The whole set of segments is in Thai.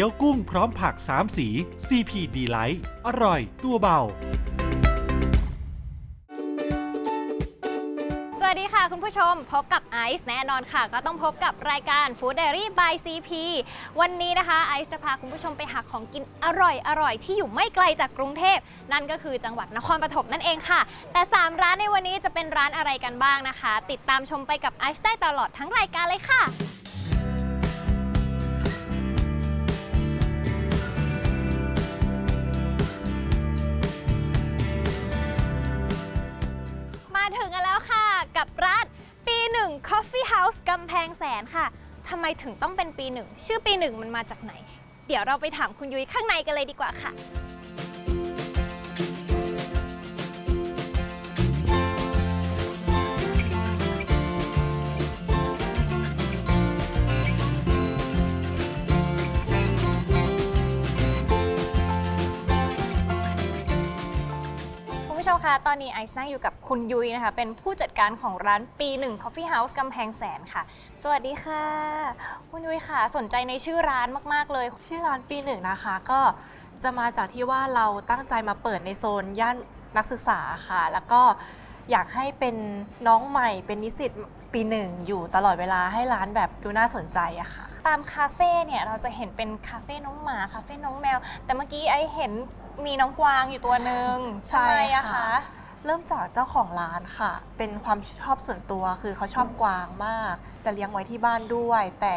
กี๊ยวกุ้งพร้อมผัก 3 สี CP d l i g h t อร่อยตัวเบา สวัสดีค่ะคุณผู้ชมพบกับไอซ์แน่นอนค่ะ ก็ต้องพบกับรายการ Food Diary by CP วันนี้นะคะไอซ์จะพาคุณผู้ชมไปหาของกินอร่อยอร่อยที่อยู่ไม่ไกลจากกรุงเทพ นั่นก็คือจังหวัดนครปฐมนั่นเองค่ะ แต่ 3 ร้านในวันนี้จะเป็นร้านอะไรกันบ้างนะคะ ติดตามชมไปกับไอซ์ได้ตลอดทั้งรายการเลยค่ะ หนึ่ง Coffee House กำแพงแสนค่ะทำไมถึงต้องเป็นปีหนึ่ง ชื่อปีหนึ่งมันมาจากไหน เดี๋ยวเราไปถามคุณยุ้ยข้างในกันเลยดีกว่าค่ะ คะ ตอนนี้ไอซ์นั่งอยู่กับคุณยุ้ยนะคะ เป็นผู้จัดการของร้านปีหนึ่ง Coffee House กำแพงแสนค่ะ สวัสดีค่ะ คุณยุ้ยค่ะ สนใจในชื่อร้านมาก ๆ เลย ชื่อร้านปีหนึ่งนะคะ ก็จะมาจากที่ว่าเราตั้งใจมาเปิดในโซนย่านนักศึกษาค่ะ แล้วก็อยากให้เป็นน้องใหม่เป็นนิสิตปีหนึ่งอยู่ตลอดเวลาให้ร้านแบบดูน่าสนใจอะค่ะ ตามคาเฟ่เนี่ยเราจะเห็นเป็นคาเฟ่น้องหมาคาเฟ่น้องแมว แต่เมื่อกี้ไอซ์เห็นมีน้องกวางอยู่ตัวหนึ่งใช่ทำไมอะค่ะคะเริ่มจากเจ้าของร้านค่ะ เป็นความชอบส่วนตัวคือเขาชอบกวางมาก จะเลี้ยงไว้ที่บ้านด้วย แต่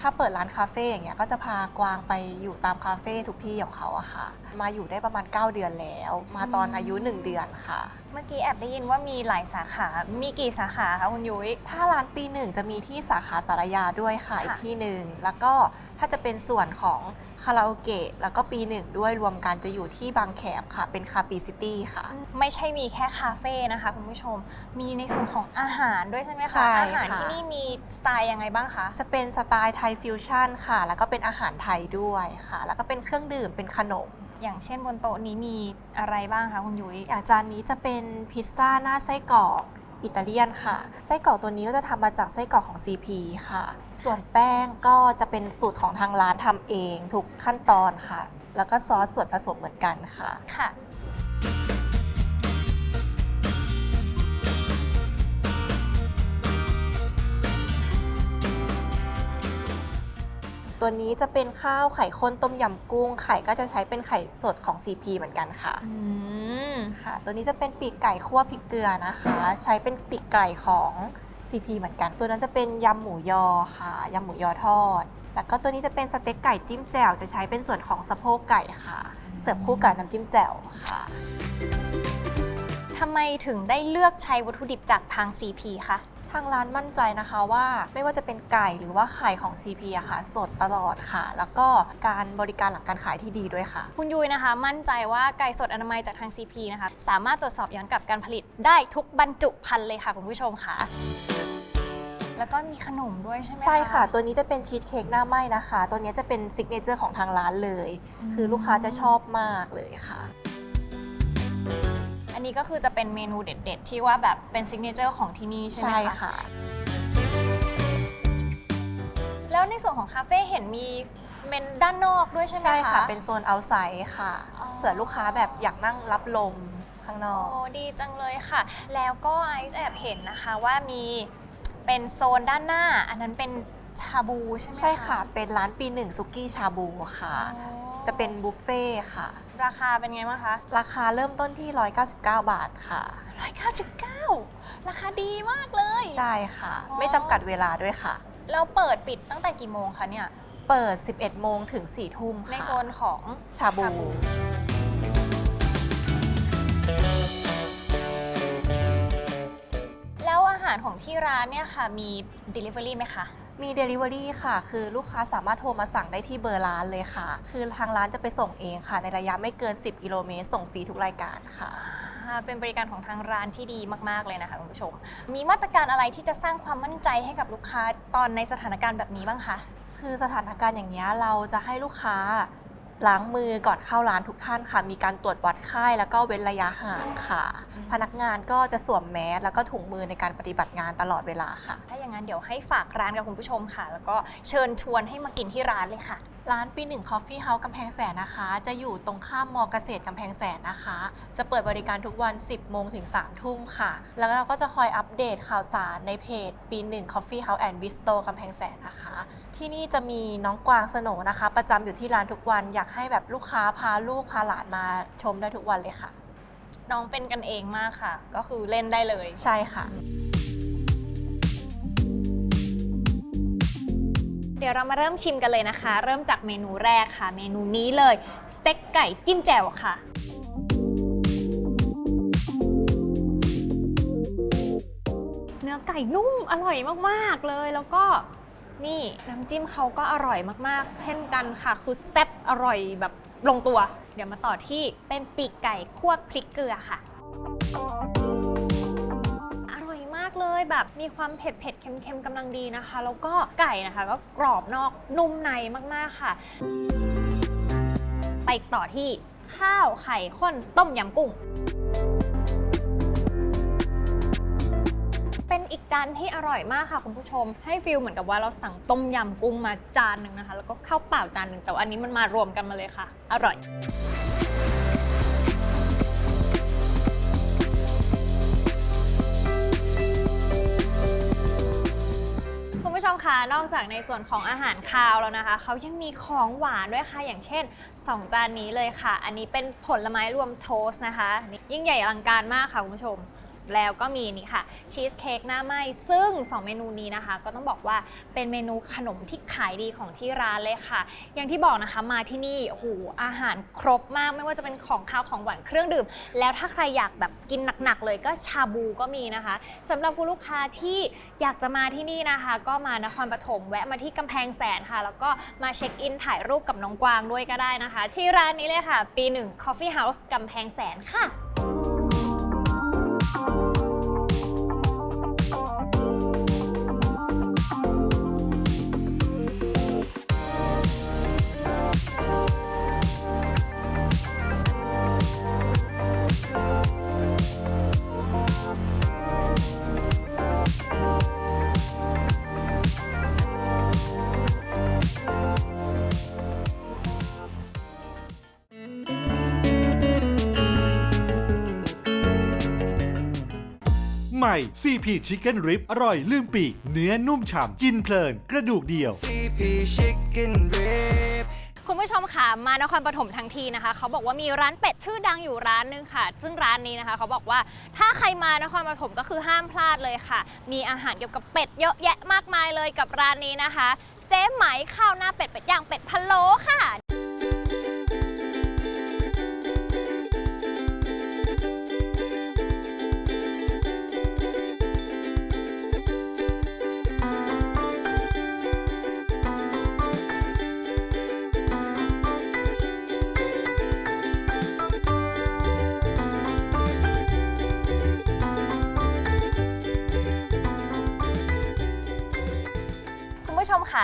ถ้าเปิดร้านคาเฟ่อย่างเงี้ยก็จะพากวางไปอยู่ตามคาเฟ่ทุกที่ของเขาอะค่ะ มาอยู่ได้ประมาณ 9 เดือนแล้ว มาตอนอายุ 1 เดือนค่ะ เมื่อกี้แอบได้ยินว่ามีหลายสาขา มีกี่สาขาคะคุณยุ้ย ถ้าร้านปีหนึ่งจะมีที่สาขาสารยาด้วยค่ะค่ะอีกที่หนึ่งแล้วก็ถ้าจะเป็นส่วนของ คาราโอเกะแล้วก็ปีหนึ่งด้วยรวมกันจะอยู่ที่บางแคมค่ะ เป็นคาปีซิตี้ค่ะ ไม่ใช่มีแค่คาเฟ่นะคะคุณผู้ชม มีในส่วนของอาหารด้วยใช่ไหมใช่คะค่ะอาหารที่นี่มีสไตล์ยังไงบ้างคะ จะเป็นสไตล์ไทยฟิวชั่นค่ะ แล้วก็เป็นอาหารไทยด้วยค่ะ แล้วก็เป็นเครื่องดื่ม เป็นขนมอย่างเช่นบนโต๊ะนี้มีอะไรบ้างคะคุณยุ้ยอย่างจานนี้จะเป็นพิซซ่าหน้าไส้กรอก อิตาเลียนค่ะ ไส้กรอกตัวนี้ก็จะทำมาจากไส้กรอกของ CP ค่ะ ส่วนแป้งก็จะเป็นสูตรของทางร้านทำเองทุกขั้นตอนค่ะ แล้วก็ซอสส่วนผสมเหมือนกันค่ะค่ะ ตัวนี้จะเป็นข้าวไข่ข้นต้มยำกุ้ง ไข่ก็จะใช้เป็นไข่สดของ CP เหมือนกันค่ะอืมค่ะ ตัวนี้จะเป็นปีกไก่คั่วพริกเกลือนะคะ ใช้เป็นปีกไก่ของ CP เหมือนกัน ตัวนั้นจะเป็นยำหมูยอค่ะยำหมูยอทอด แล้วก็ตัวนี้จะเป็นสเต็กไก่จิ้มแจ่วจะใช้เป็นส่วนของสะโพกไก่ค่ะ เสิร์ฟคู่กับน้ำจิ้มแจ่วค่ะทำไมถึงได้เลือกใช้วัตถุดิบจากทาง CP คะ ทางร้านมั่นใจนะคะว่าไม่ว่าจะเป็นไก่หรือว่าไข่ของ CP อะค่ะ สดตลอดค่ะ แล้วก็การบริการหลังการขายที่ดีด้วยค่ะ คุณยุ้ยนะคะ มั่นใจว่าไก่สดอนามัยจากทาง CP นะคะ สามารถตรวจสอบย้อนกลับการผลิตได้ทุกบรรจุภัณฑ์เลยค่ะคุณผู้ชมค่ะ แล้วก็มีขนมด้วยใช่ไหม ใช่ค่ะ ตัวนี้จะเป็นชีสเค้กหน้าไหม้นะคะ ตัวนี้จะเป็นซิกเนเจอร์ของทางร้านเลย คือลูกค้าจะชอบมากเลยค่ะอั นนี้ก็คือจะเป็นเมนูเด็ด ๆ ที่ว่าแบบเป็นซิกเนเจอร์ของที่นี่ใช่ไหมใช่คะค่ะ แล้วในส่วนของคาเฟ่เห็นมีเป็นด้านนอกด้วยใช่ไหมคะ ใช่ค่ะ เป็นโซนเอาไซด์ค่ะ อ๋อ เผื่อลูกค้าแบบอยากนั่งรับลมข้างนอโอ้กดีจังเลยค่ะ แล้วก็ไอซ์แอบเห็นนะคะว่ามีเป็นโซนด้านหน้า อันนั้นเป็นชาบูใช่ไหม ใช่ค่ะ เป็นร้านปีหนึ่งซุกี้ชาบูค่ะ อ๋อ จะเป็นบุฟเฟ่ต์ค่ะ ราคาเป็นไงบ้างคะ ราคาเริ่มต้นที่ 199 บาทค่ะ 199 ราคาดีมากเลย ใช่ค่ะอ๋อไม่จำกัดเวลาด้วยค่ะ แล้วเปิดปิดตั้งแต่กี่โมงคะเนี่ย เปิด 11 โมงถึง 4 ทุ่มค่ะในโซนของชาบู แล้วอาหารของที่ร้านเนี่ยค่ะมี Delivery ไหมคะ มี Delivery ค่ะ คือลูกค้าสามารถโทรมาสั่งได้ที่เบอร์ร้านเลยค่ะ คือทางร้านจะไปส่งเองค่ะ ในระยะไม่เกิน 10กิโลเมตรส่งฟรีทุกรายการค่ะ อ่าเป็นบริการของทางร้านที่ดีมากๆเลยนะคะคุณผู้ชม มีมาตรการอะไรที่จะสร้างความมั่นใจให้กับลูกค้าตอนในสถานการณ์แบบนี้บ้างคะ คือสถานการณ์อย่างนี้ยเราจะให้ลูกค้า ล้างมือก่อนเข้าร้านทุกท่านค่ะ มีการตรวจวัดไข้แล้วก็เว้นระยะห่างค่ะอืมพนักงานก็จะสวมแมสแล้วก็ถุงมือในการปฏิบัติงานตลอดเวลาค่ะ ถ้าอย่างนั้นเดี๋ยวให้ฝากร้านกับคุณผู้ชมค่ะ แล้วก็เชิญชวนให้มากินที่ร้านเลยค่ะ ร้านปีหนึ่ง Coffee House กำแพงแสนนะคะ จะอยู่ตรงข้ามมอเกษตรกำแพงแสนนะคะ จะเปิดบริการทุกวัน 10 โมงถึง 3 ทุ่มค่ะ แล้วเราก็จะคอยอัปเดตข่าวสารในเพจปีหนึ่ง Coffee House and Bistro กำแพงแสนนะคะ ที่นี่จะมีน้องกวางสโหนนะคะ ประจำอยู่ที่ร้านทุกวันอยากให้แบบลูกค้าพาลูกพาหลานมาชมได้ทุกวันเลยค่ะ น้องเป็นกันเองมากค่ะ ก็คือเล่นได้เลย ใช่ค่ะ เดี๋ยวเรามาเริ่มชิมกันเลยนะคะ เริ่มจากเมนูแรกค่ะ เมนูนี้เลยสเต็กไก่จิ้มแจ่วค่ะ เนื้อไก่นุ่มอร่อยมากๆเลยแล้วก็นี่น้ำจิ้มเขาก็อร่อยมากๆ เช่นกันค่ะ คือแซ่บอร่อยแบบลงตัว เดี๋ยวมาต่อที่เป็นปีกไก่คั่วพริกเกลือค่ะ แบบมีความเผ็ดเผ็ดๆเค็มกำลังดีนะคะ แล้วก็ไก่นะคะ ก็กรอบนอกนุ่มในมาก ๆ ค่ะ ไปต่อที่ข้าวไข่ข้นต้มยำกุ้งเป็นอีกจานที่อร่อยมากค่ะคุณผู้ชม ให้ฟิลเหมือนกับว่าเราสั่งต้มยำกุ้งมาจานหนึ่งนะคะ แล้วก็ข้าวเปล่าจานหนึ่งแต่ว่าอันนี้มันมารวมกันมาเลยค่ะ อร่อย ผู้ชมคะนอกจากในส่วนของอาหารคาวแล้วนะคะเขายังมีของหวานด้วยค่ะ อย่างเช่น 2 จานนี้เลยค่ะ อันนี้เป็นผลไม้รวมโทสต์นะคะนี่ยิ่งใหญ่อลังการมากค่ะคุณผู้ชม แล้วก็มีนี่ค่ะชีสเค้กหน้าไหมซึ่ง 2 เมนูนี้นะคะ ก็ต้องบอกว่าเป็นเมนูขนมที่ขายดีของที่ร้านเลยค่ะ อย่างที่บอกนะคะมาที่นี่โอ้โหอาหารครบมากไม่ว่าจะเป็นของข้าวของหวานเครื่องดื่ม แล้วถ้าใครอยากแบบกินหนักๆเลยก็ชาบูก็มีนะคะสำหรับคุณลูกค้าที่อยากจะมาที่นี่นะคะ ก็มานครปฐมแวะมาที่กำแพงแสนค่ะ แล้วก็มาเช็คอินถ่ายรูปกับน้องกวางด้วยก็ได้นะคะ ที่ร้านนี้เลยค่ะ ปีหนึ่ง Coffee House กำแพงแสนค่ะ CP Chicken Rib อร่อยลืมปีก เนื้อนุ่มฉ่ำกินเพลิน กระดูกเดียว CP Chicken Rib คุณผู้ชมค่ะมานครปฐมทั้งทีนะคะ เขาบอกว่ามีร้านเป็ดชื่อดังอยู่ร้านนึงค่ะ ซึ่งร้านนี้นะคะ เขาบอกว่าถ้าใครมานครปฐมก็คือห้ามพลาดเลยค่ะ มีอาหารเกี่ยวกับเป็ดเยอะแยะมากมายเลยกับร้านนี้นะคะ เจ๊ไหมข้าวหน้าเป็ดเป็ดย่างเป็ดพะโล้ค่ะ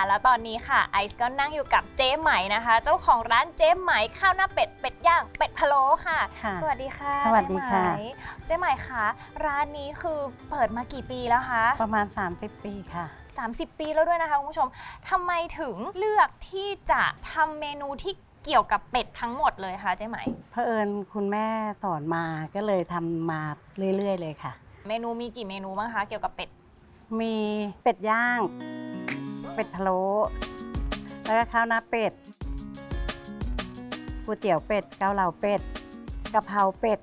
แล้วตอนนี้ค่ะไอซ์ก็นั่งอยู่กับเจ๊ไหมนะคะ เจ้าของร้านเจ๊ไหมข้าวหน้าเป็ดเป็ดย่างเป็ดพะโล้ค่ะ ค่ะสวัสดีค่ะสวัสดีค่ะ เจ๊ไหมเจ๊ไหมคะร้านนี้คือเปิดมากี่ปีแล้วคะประมาณ 30 ปีค่ะ 30 ปีแล้วด้วยนะคะคุณผู้ชมทำไมถึงเลือกที่จะทำเมนูที่เกี่ยวกับเป็ดทั้งหมดเลยคะเจ๊ไหม เพอเอิญคุณแม่สอนมาก็เลยทำมาเรื่อยๆเลยค่ะ เมนูมีกี่เมนูบ้างคะเกี่ยวกับเป็ด มีเป็ดย่าง เป็ดพะโล้แล้วก็ข้าวหน้าเป็ดก๋วยเตี๋ยวเป็ดเกาเหลาเป็ดกะเพราเป็ด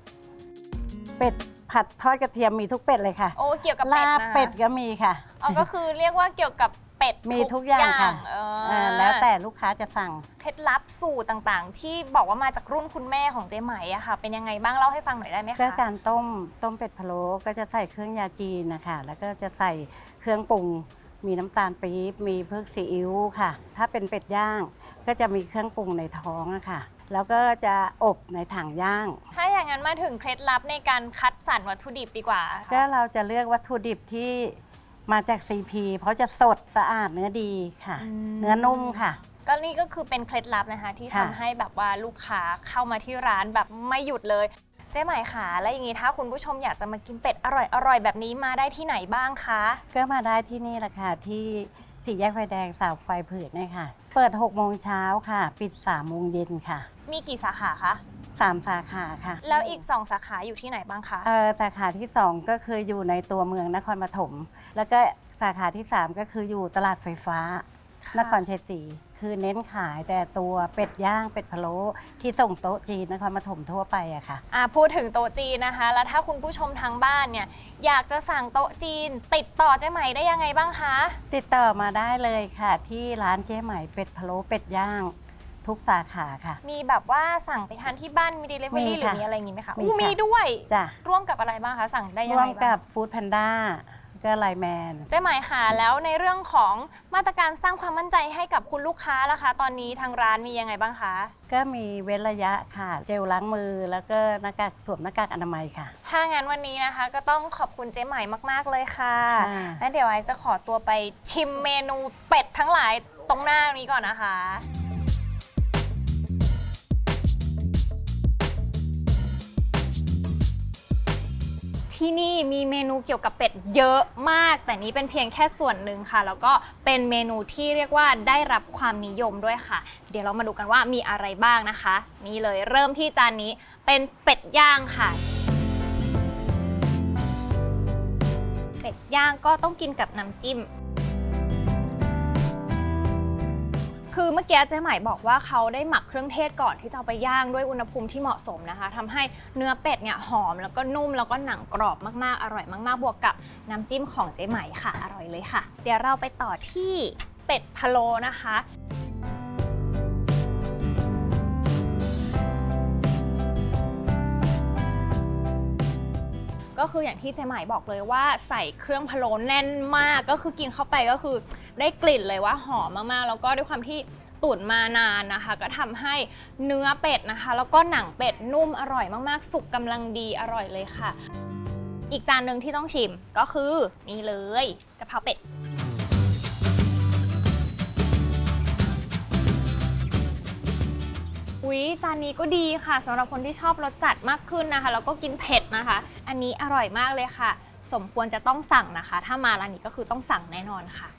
เป็ดผัดทอดกระเทียมมีทุกเป็ดเลยค่ะโอ้เกี่ยวกับเป็ดลาบนะคะเป็ดก็มีค่ะอ๋อก็คือเรียกว่าเกี่ยวกับเป็ดมีทุกอย่างค่ะเออเออแล้วแต่ลูกค้าจะสั่ง เคล็ดลับสูตรต่างๆ ที่บอกว่ามาจากรุ่นคุณแม่ของเจ๊ไหมอะค่ะ เป็นยังไงบ้างเล่าให้ฟังหน่อยได้ไหมก็คะการต้มต้มเป็ดพะโล้ก็จะใส่เครื่องยาจีนนะคะ แล้วก็จะใส่เครื่องปรุง มีน้ำตาลปี๊บมีพริกซีอิ๊วค่ะ ถ้าเป็นเป็ดย่าง ก็จะมีเครื่องปรุงในท้องอะค่ะ แล้วก็จะอบในถังย่าง ถ้าอย่างนั้นมาถึงเคล็ดลับในการคัดสรรวัตถุดิบดีกว่าก็เราจะเลือกวัตถุดิบที่มาจาก CP เพราะจะสดสะอาดเนื้อดีค่ะ เนื้อนุ่มค่ะ ก็นี่ก็คือเป็นเคล็ดลับนะคะ ที่ค่ะทำให้แบบว่าลูกค้าเข้ามาที่ร้านแบบไม่หยุดเลย เจ๊ไหมค่ะ แล้วอย่างนี้ถ้าคุณผู้ชมอยากจะมากินเป็ดอร่อยๆแบบนี้มาได้ที่ไหนบ้างคะ ก็มาได้ที่นี่แหละค่ะที่สี่แยกไฟแดงสาวไฟผืดเนี่ยค่ะ เปิด6โมงเช้าค่ะ ปิด3โมงเย็นค่ะมีกี่สาขาคะ 3 สาขาค่ะแล้วอีก 2 สาขาอยู่ที่ไหนบ้างคะ เอ่อสาขาที่ 2 ก็คืออยู่ในตัวเมืองนครปฐมแล้วก็สาขาที่ 3 ก็คืออยู่ตลาดไฟฟ้าค่ะ นครชัยศรีคือเน้นขายแต่ตัวเป็ดย่างเป็ดพะโล้ที่ส่งโต๊ะจีนนครปฐมทั่วไปอะค่ะ อ่าพูดถึงโต๊ะจีนนะคะ แล้วถ้าคุณผู้ชมทางบ้านเนี่ยอยากจะสั่งโต๊ะจีน ติดต่อเจ๊ไหมได้ยังไงบ้างคะ ติดต่อมาได้เลยค่ะ ที่ร้านเจ๊ใหม่เป็ดพะโล้เป็ดย่าง ทุกสาขาค่ะ มีแบบว่าสั่งไปทานที่บ้านมีเดลิเวอมีรี่หรือค่ะมีอะไรอย่างงี้ไหมคะมีอู้ค่ะมีด้วย จ้ะ ร่วมกับอะไรบ้างคะ สั่งได้ยังร่วไงมบ้าง กับฟู้ดแพนด้า ก็ไลแมน เจ๊ไหมค่ะ แล้วในเรื่องของมาตรการสร้างความมั่นใจให้กับคุณลูกค้าล่ะคะ ตอนนี้ทางร้านมียังไงบ้างคะ ก็มีเว้นระยะค่ะ เจลล้างมือแล้วก็หน้ากากสวมหน้ากากอนามัยค่ะ ถ้างั้นวันนี้นะคะ ก็ต้องขอบคุณเจ๊ใหม่มาก ๆ เลยค่ะ ค่ะ และเดี๋ยวไอซ์จะขอตัวไปชิมเมนูเป็ดทั้งหลายตรงหน้านี้ก่อนนะคะ ที่นี่มีเมนูเกี่ยวกับเป็ดเยอะมาก แต่นี้เป็นเพียงแค่ส่วนหนึ่งค่ะ แล้วก็เป็นเมนูที่เรียกว่าได้รับความนิยมด้วยค่ะ เดี๋ยวเรามาดูกันว่ามีอะไรบ้างนะคะ นี่เลยเริ่มที่จานนี้เป็นเป็ดย่างค่ะ เป็ดย่างก็ต้องกินกับน้ำจิ้ม คือเมื่อกี้เจ๊ใหม่บอกว่าเขาได้หมักเครื่องเทศก่อนที่จะเอาไปย่างด้วยอุณหภูมิที่เหมาะสมนะคะทำให้เนื้อเป็ดเนี่ยหอมแล้วก็นุ่มแล้วก็หนังกรอบมากๆ อร่อยมากๆ บวกกับน้ำจิ้มของเจ๊ใหม่ค่ะ อร่อยเลยค่ะ เดี๋ยวเราไปต่อที่เป็ดพะโล้นะคะ ก็คืออย่างที่เจ๊ใหม่บอกเลยว่าใส่เครื่องพะโล้แน่นมาก ก็คือกินเข้าไปก็คือได้กลิ่นเลยว่าหอมมากๆ แล้วก็ด้วยความที่ตุ๋นมานานนะคะ ก็ทำให้เนื้อเป็ดนะคะ แล้วก็หนังเป็ดนุ่มอร่อยมากๆ สุกกำลังดีอร่อยเลยค่ะ อีกจานหนึ่งที่ต้องชิมก็คือนี่เลยกะเพราเป็ด ยจานนี้ก็ดีค่ะสำหรับคนที่ชอบรสจัดมากขึ้นนะคะแล้วก็กินเผ็ดนะคะ อันนี้อร่อยมากเลยค่ะ สมควรจะต้องสั่งนะคะ ถ้ามาร้านนี้ก็คือต้องสั่งแน่นอนค่ะ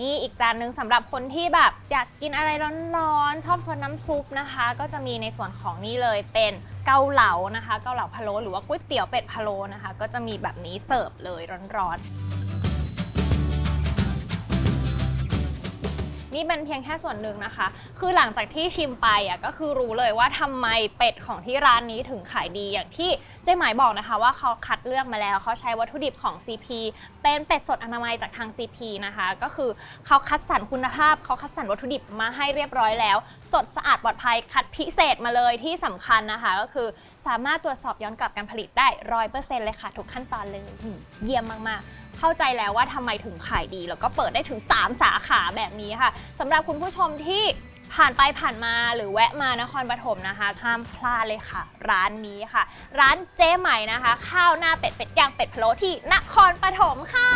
นี่อีกจานหนึ่งสำหรับคนที่แบบอยากกินอะไรร้อนๆชอบซดน้ำซุปนะคะ ก็จะมีในส่วนของนี่เลยเป็นเกาเหลานะคะ เกาเหลาพะโล้หรือว่าก๋วยเตี๋ยวเป็ดพะโล้นะคะ ก็จะมีแบบนี้เสิร์ฟเลยร้อนๆ นี่เป็นเพียงแค่ส่วนหนึ่งนะคะ คือหลังจากที่ชิมไปอะก็คือรู้เลยว่าทำไมเป็ดของที่ร้านนี้ถึงขายดีอย่างที่เจ๊หมายบอกนะคะว่าเขาคัดเลือกมาแล้วเขาใช้วัตถุดิบของ CP เป็นเป็ดสดอนามัยจากทาง CP นะคะ ก็คือเขาคัดสรรคุณภาพเขาคัดสรรวัตถุดิบมาให้เรียบร้อยแล้ว สดสะอาดปลอดภัยคัดพิเศษมาเลยที่สำคัญนะคะ ก็คือสามารถตรวจสอบย้อนกลับการผลิตได้ร้อยเปอร์เซ็นต์เลยค่ะ ทุกขั้นตอนเลยเยี่ยมมากๆ เข้าใจแล้วว่าทำไมถึงขายดี แล้วก็เปิดได้ถึง 3 สาขาแบบนี้ค่ะสำหรับคุณผู้ชมที่ผ่านไปผ่านมาหรือแวะมานครปฐมนะคะห้ามพลาดเลยค่ะ ร้านนี้ค่ะ ร้านเจ๊ใหม่นะคะ ข้าวหน้าเป็ดเป็ดย่างเป็ดพะโล้ที่นครปฐมค่ะ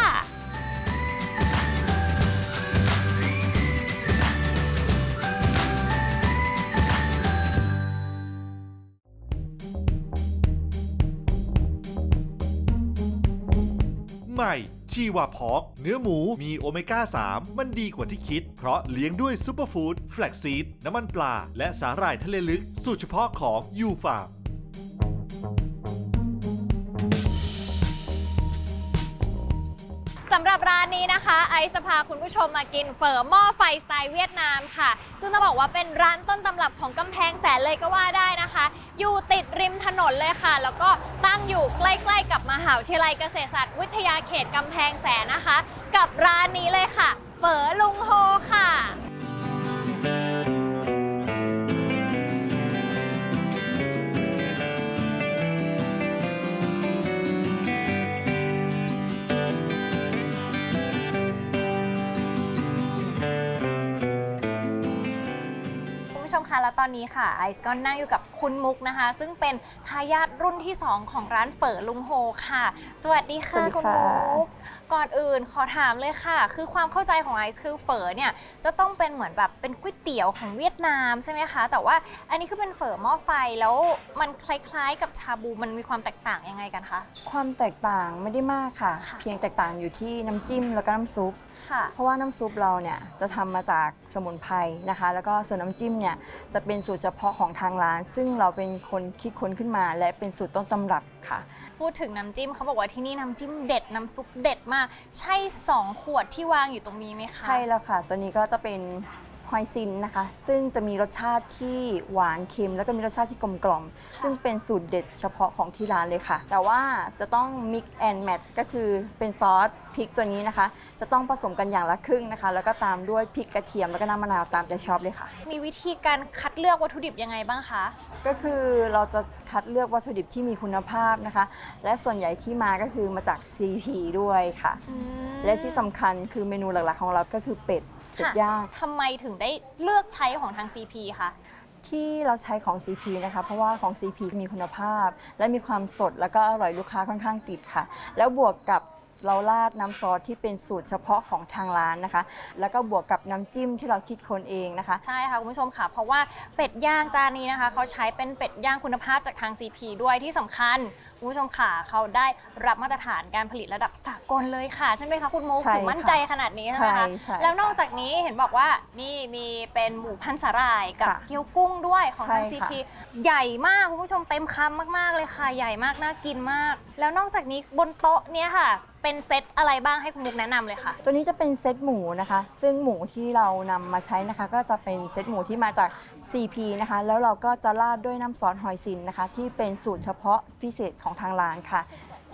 ใหม่ ชีวาพอกเนื้อหมูมีโอเมก้า 3 มันดีกว่าที่คิด เพราะเลี้ยงด้วยซูเปอร์ฟู้ดแฟลกซีดน้ำมันปลา และสาหร่ายทะเลลึก สูตรเฉพาะของยูฟาร์มานนี้นะคะ ไอซ์จะพาคุณผู้ชมมากินเฝอหม้อไฟสไตล์เวียดนามค่ะ ซึ่งต้องบอกว่าเป็นร้านต้นตำรับของกำแพงแสนเลยก็ว่าได้นะคะ อยู่ติดริมถนนเลยค่ะ แล้วก็ตั้งอยู่ใกล้ๆกับมหาวิทยาลัยเกษตรศาสตร์วิทยาเขตกำแพงแสนนะคะ กับร้านนี้เลยค่ะเฝอลุงโฮค่ะ ตอนนี้ค่ะไอซ์ก็นั่งอยู่กับ คุณมุกนะคะ ซึ่งเป็นทายาทรุ่นที่ 2 ของร้านเฝอลุงโฮค่ะ สวัสดีค่ะสวัสดีคุณค่ะ มุกก่อนอื่นขอถามเลยค่ะ คือความเข้าใจของไอซ์คือเฝอเนี่ยจะต้องเป็นเหมือนแบบเป็นก๋วยเตี๋ยวของเวียดนามใช่ไหมคะ แต่ว่าอันนี้คือเป็นเฝอหม้อไฟแล้วมันคล้ายๆ กับชาบูมันมีความแตกต่างยังไงกันคะ ความแตกต่างไม่ได้มากค่ะ ค่ะ เพียงแตกต่างอยู่ที่น้ำจิ้มแล้วก็น้ำซุป ค่ะ เพราะว่าน้ำซุปเราเนี่ยจะทำมาจากสมุนไพรนะคะ แล้วก็ส่วนน้ำจิ้มเนี่ยจะเป็นสูตรเฉพาะของทางร้าน ซึ่งเราเป็นคนคิดค้นขึ้นมา และเป็นสูตรต้นตำรับค่ะ พูดถึงน้ำจิ้มเขาบอกว่าที่นี่น้ำจิ้มเด็ดน้ำซุปเด็ดมาก ใช่ 2 ขวดที่วางอยู่ตรงนี้ไหมคะ ใช่แล้วค่ะ ตัวนี้ก็จะเป็น หอยซินนะคะ ซึ่งจะมีรสชาติที่หวานเค็ม แล้วก็มีรสชาติที่กลมกล่อม ซึ่งเป็นสูตรเด็ดเฉพาะของที่ร้านเลยค่ะ แต่ว่าจะต้อง mix and match ก็คือเป็นซอสพริกตัวนี้นะคะ จะต้องผสมกันอย่างละครึ่งนะคะ แล้วก็ตามด้วยพริกกระเทียมแล้วก็น้ำมะนาวตามใจชอบเลยค่ะ มีวิธีการคัดเลือกวัตถุดิบยังไงบ้างคะ ก็คือเราจะคัดเลือกวัตถุดิบที่มีคุณภาพนะคะ และส่วนใหญ่ที่มาก็คือมาจาก CP ด้วยค่ะ และที่สำคัญคือเมนูหลักๆของเราก็คือเป็ด เป็ดค่ะย่างทำไมถึงได้เลือกใช้ของทาง CP คะที่เราใช้ของ CP นะคะ เพราะว่าของ CP มีคุณภาพ และมีความสดแล้วก็อร่อยลูกค้าค่อนข้างติดค่ะ แล้วบวกกับเราราดน้ำซอสที่เป็นสูตรเฉพาะของทางร้านนะคะ แล้วก็บวกกับน้ำจิ้มที่เราคิดค้นเองนะคะ ใช่ค่ะคุณผู้ชมค่ะ เพราะว่าเป็ดย่างจานนี้นะคะ เขาใช้เป็นเป็ดย่างคุณภาพจากทาง CP ด้วยที่สำคัญ คุณผู้ชมค่ะเขาได้รับมาตรฐานการผลิตระดับสากลเลยค่ะ ใช่ไหมคะคุณมุกใช่ถึงมั่นใจขนาดนี้ใช่ไหมคะ ใช่ใช่แล้วนอกจากนี้เห็นบอกว่านี่มีเป็นหมูพันสาหร่ายกับค่ะเกี๊ยวกุ้งด้วยของทางใช่ค่ะ CP ใหญ่มากคุณผู้ชมเต็มคำมากๆเลยค่ะ ใหญ่มากน่ากินมาก แล้วนอกจากนี้บนโต๊ะเนี้ยค่ะ เป็นเซตอะไรบ้างให้คุณมุกแนะนำเลยค่ะ ตัวนี้จะเป็นเซตหมูนะคะ ซึ่งหมูที่เรานำมาใช้นะคะ ก็จะเป็นเซตหมูที่มาจาก CP นะคะ แล้วเราก็จะราดด้วยน้ำซอสหอยซินนะคะ ที่เป็นสูตรเฉพาะพิเศษของทางร้านค่ะ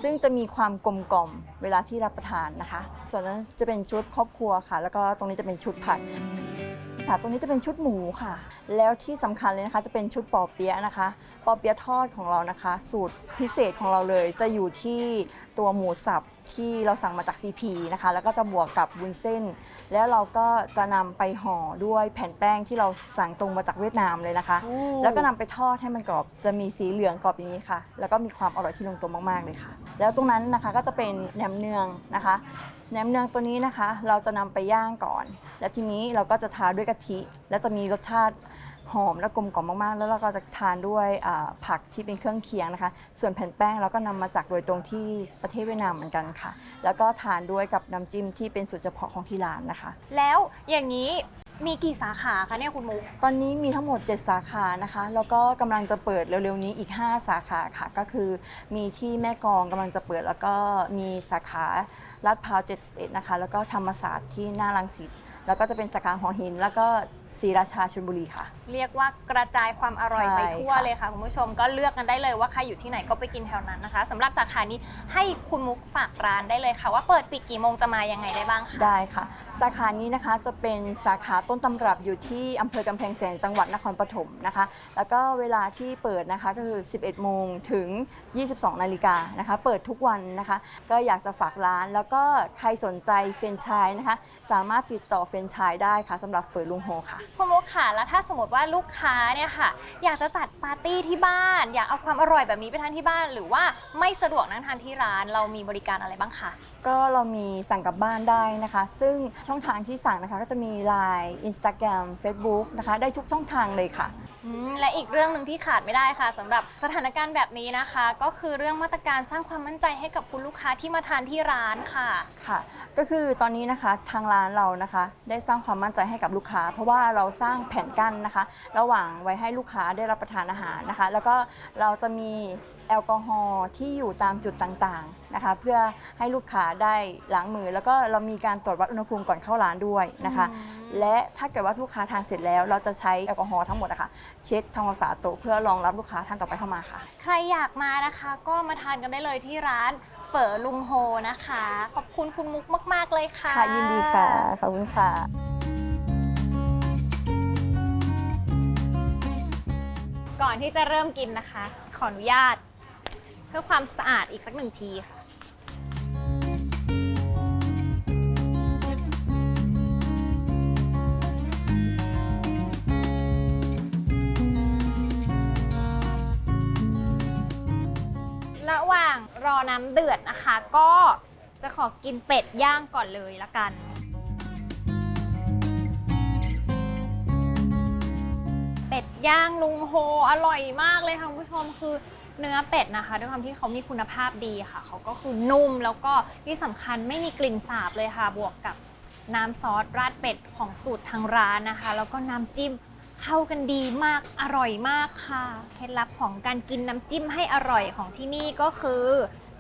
ซึ่งจะมีความกลมกล่อมเวลาที่รับประทานนะคะ ส่วนนั้นจะเป็นชุดครอบครัวค่ะ แล้วก็ตรงนี้จะเป็นชุดผักค่ะตรงนี้จะเป็นชุดหมูค่ะ แล้วที่สำคัญเลยนะคะ จะเป็นชุดปอเปี๊ยะนะคะ ปอเปี๊ยะทอดของเรานะคะ สูตรพิเศษของเราเลยจะอยู่ที่ตัวหมูสับ ที่เราสั่งมาจาก CP นะคะ แล้วก็จะบวกกับวุ้นเส้น แล้วเราก็จะนำไปห่อด้วยแผ่นแป้งที่เราสั่งตรงมาจากเวียดนามเลยนะคะ แล้วก็นำไปทอดให้มันกรอบ จะมีสีเหลืองกรอบอย่างนี้ค่ะ แล้วก็มีความอร่อยที่ลงตัวมากๆเลยค่ะ แล้วตรงนั้นนะคะก็จะเป็นแหนมเนืองนะคะ แหนมเนืองตัวนี้นะคะ เราจะนำไปย่างก่อน แล้วทีนี้เราก็จะทาด้วยกะทิแล้วจะมีรสชาติหอมและกลมกล่อมมากๆ แล้วเราก็จะทานด้วยอ่าผักที่เป็นเครื่องเคียงนะคะ ส่วนแผ่นแป้งเราก็นำมาจากโดยตรงที่ประเทศเวียดนามเหมือนกันค่ะ แล้วก็ทานด้วยกับน้ำจิ้มที่เป็นสูตรเฉพาะของที่ร้านนะคะ แล้วอย่างนี้มีกี่สาขาคะเนี่ยคุณมุก ตอนนี้มีทั้งหมด 7 สาขานะคะ แล้วก็กำลังจะเปิดเร็วๆนี้อีก 5 สาขาค่ะ ก็คือมีที่แม่กลองกำลังจะเปิด แล้วก็มีสาขาลาดพร้าว 71 นะคะ แล้วก็ธรรมศาสตร์ที่หน้ารังสิต แล้วก็จะเป็นสาขาหัวหิน แล้วก็ ศรีราชาชลบุรีค่ะ เรียกว่ากระจายความอร่อยใช่ไปทั่วค่ะ เลยค่ะคุณผู้ชมก็เลือกกันได้เลยว่าใครอยู่ที่ไหนก็ไปกินแถวนั้นนะคะสำหรับสาขานี้ให้คุณมุกฝากร้านได้เลยค่ะ ว่าเปิดปิดกี่โมงจะมายังไงได้บ้างคะ ได้ค่ะ สาขานี้นะคะจะเป็นสาขาต้นตำรับอยู่ที่อำเภอกำแพงแสนจังหวัดนครปฐมนะคะ แล้วก็เวลาที่เปิดนะคะก็คือ 11 โมงถึง 22 นาฬิกานะคะ เปิดทุกวันนะคะ ก็อยากจะฝากร้าน แล้วก็ใครสนใจเฟรนไชส์นะคะ สามารถติดต่อเฟรนไชส์ได้ค่ะสำหรับเฟอร์ลุงโฮค่ะคุณมุกค่ะแล้วถ้าสมมติว่าลูกค้าเนี่ยค่ะ อยากจะจัดปาร์ตี้ที่บ้าน อยากเอาความอร่อยแบบนี้ไปทานที่บ้าน หรือว่าไม่สะดวกนั่งทานที่ร้าน เรามีบริการอะไรบ้างคะ ก็เรามีสั่งกลับบ้านได้นะคะ ซึ่งช่องทางที่สั่งนะคะก็จะมี Line Instagram Facebook นะคะ ได้ทุกช่องทางเลยค่ะ อืมและอีกเรื่องหนึ่งที่ขาดไม่ได้ค่ะสำหรับสถานการณ์แบบนี้นะคะ ก็คือเรื่องมาตรการสร้างความมั่นใจให้กับคุณลูกค้าที่มาทานที่ร้านค่ะ ค่ะ ก็คือตอนนี้นะคะทางร้านเรานะคะ ได้สร้างความมั่นใจให้กับลูกค้า เพราะว่าเราสร้างแผ่นกั้นนะคะ ระหว่างไว้ให้ลูกค้าได้รับประทานอาหารนะคะ แล้วก็เราจะมีแอลกอฮอล์ที่อยู่ตามจุดต่างๆนะคะ เพื่อให้ลูกค้าได้ล้างมือ แล้วก็เรามีการตรวจวัดอุณหภูมิก่อนเข้าร้านด้วยนะคะ และถ้าเกิดว่าลูกค้าทานเสร็จแล้ว เราจะใช้แอลกอฮอล์ทั้งหมดนะคะเช็ดทำความสะอาดโต๊ะเพื่อรองรับลูกค้าท่านต่อไปเข้ามาค่ะ ใครอยากมานะคะ ก็มาทานกันได้เลยที่ร้านเฝอลุงโฮนะคะ ขอบคุณคุณมุกมาก ๆ เลยค่ะ ค่ะยินดีค่ะ ขอบคุณค่ะ อนที่จะเริ่มกินนะคะ ขออนุญาต เพื่อความสะอาดอีกสักหนึ่งทีค่ะ ระหว่างรอน้ำเดือดนะคะ ก็จะขอกินเป็ดย่างก่อนเลยละกัน ย่างลุงโฮอร่อยมากเลยค่ะคุณผู้ชมคือเนื้อเป็ดนะคะ ด้วยความที่เขามีคุณภาพดีค่ะ เขาก็คือนุ่มแล้วก็ที่สำคัญไม่มีกลิ่นสาบเลยค่ะ บวกกับน้ำซอสราดเป็ดของสูตรทางร้านนะคะ แล้วก็น้ำจิ้มเข้ากันดีมากอร่อยมากค่ะ เคล็ดลับของการกินน้ำจิ้มให้อร่อยของที่นี่ก็คือ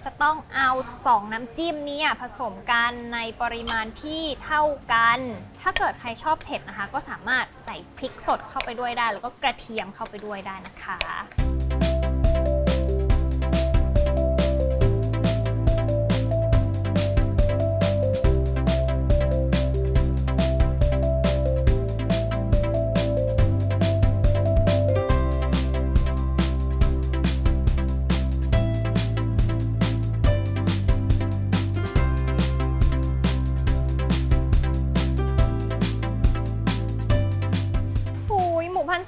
จะต้องเอาสองน้ำจิ้มนี้ผสมกันในปริมาณที่เท่ากัน ถ้าเกิดใครชอบเผ็ดนะคะ ก็สามารถใส่พริกสดเข้าไปด้วยได้ แล้วก็กระเทียมเข้าไปด้วยได้นะคะ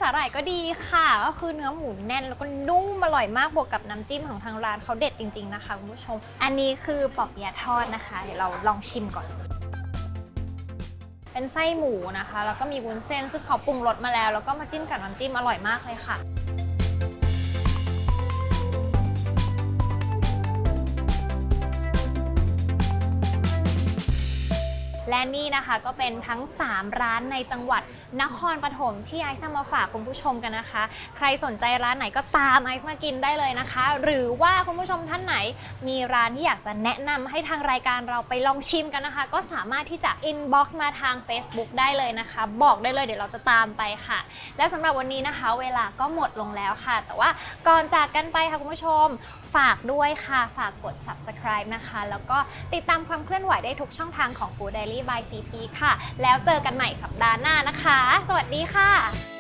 าหร่ายก็ดีค่ะ ก็คือเนื้อหมูแน่นแล้วก็นุ่มอร่อยมากบวกกับน้ำจิ้มของทางร้านเขาเด็ดจริง ๆนะคะคุณผู้ชม อันนี้คือปอบเปียะทอดนะคะ เดี๋ยวเราลองชิมก่อน เป็นไส้หมูนะคะ แล้วก็มีวุ้นเส้นซึ่งเขาปรุงรสมาแล้ว แล้วก็มาจิ้มกับน้ำจิ้มอร่อยมากเลยค่ะ และนี่นะคะก็เป็นทั้ง 3 ร้านในจังหวัดนครปฐมที่ไอซ์นำมาฝากคุณผู้ชมกันนะคะ ใครสนใจร้านไหนก็ตามไอซ์มากินได้เลยนะคะ หรือว่าคุณผู้ชมท่านไหน มีร้านที่อยากจะแนะนำให้ทางรายการเราไปลองชิมกันนะคะ ก็สามารถที่จะ inbox มาทาง Facebook ได้เลยนะคะ บอกได้เลยเดี๋ยวเราจะตามไปค่ะ และสำหรับวันนี้นะคะ เวลาก็หมดลงแล้วค่ะ แต่ว่าก่อนจากกันไปค่ะคุณผู้ชมฝากด้วยค่ะ ฝากกด subscribe นะคะ แล้วก็ติดตามความเคลื่อนไหวได้ทุกช่องทางของ Food Diary by CP ค่ะ แล้วเจอกันใหม่สัปดาห์หน้านะคะ สวัสดีค่ะ